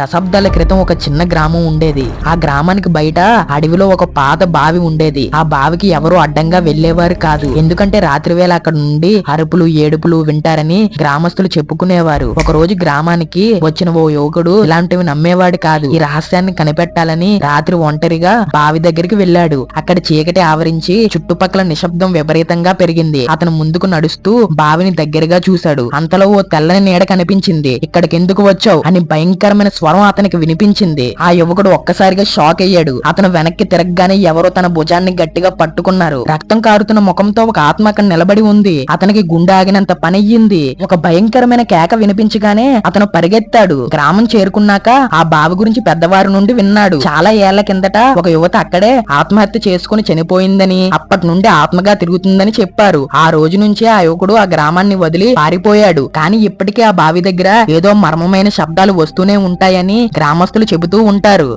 దశాబ్దాల క్రితం ఒక చిన్న గ్రామం ఉండేది. ఆ గ్రామానికి బయట అడవిలో ఒక పాత బావి ఉండేది. ఆ బావికి ఎవరు అడ్డంగా వెళ్ళేవారు కాదు. ఎందుకంటే రాత్రి వేళ అక్కడ నుండి అరుపులు ఏడుపులు వింటారని గ్రామస్తులు చెప్పుకునేవారు. ఒక రోజు గ్రామానికి వచ్చిన ఓ యువకుడు ఇలాంటివి నమ్మేవాడు కాదు. ఈ రహస్యాన్ని కనిపెట్టాలని రాత్రి ఒంటరిగా బావి దగ్గరికి వెళ్ళాడు. అక్కడ చీకటి ఆవరించి చుట్టుపక్కల నిశ్శబ్దం విపరీతంగా పెరిగింది. అతను ముందుకు నడుస్తూ బావిని దగ్గరగా చూశాడు. అంతలో ఓ తెల్లని నీడ కనిపించింది. ఇక్కడికి ఎందుకు వచ్చావు? అని భయంకరమైన స్వరం అతనికి వినిపించింది. ఆ యువకుడు ఒక్కసారిగా షాక్ అయ్యాడు. అతను వెనక్కి తిరగగానే ఎవరో తన భుజాన్ని గట్టిగా పట్టుకున్నారు. రక్తం కారుతున్న ముఖంతో ఒక ఆత్మ అక్కడ నిలబడి ఉంది. అతనికి గుండె ఆగినంత పనయ్యింది. ఒక భయంకరమైన కేక వినిపించగానే అతను పరిగెత్తాడు. గ్రామం చేరుకున్నాక ఆ బావి గురించి పెద్దవారి నుండి విన్నాడు. చాలా ఏళ్ళ కిందట ఒక యువత అక్కడే ఆత్మహత్య చేసుకుని చనిపోయిందని అప్పటి నుండి ఆత్మగా తిరుగుతుందని చెప్పారు. ఆ రోజు నుంచి ఆ యువకుడు ఆ గ్రామాన్ని వదిలి పారిపోయాడు. కానీ ఇప్పటికీ ఆ బావి దగ్గర ఏదో మర్మమైన శబ్దాలు వస్తూనే ఉంటాయని అని గ్రామస్తులు చెబుతూ ఉంటారు.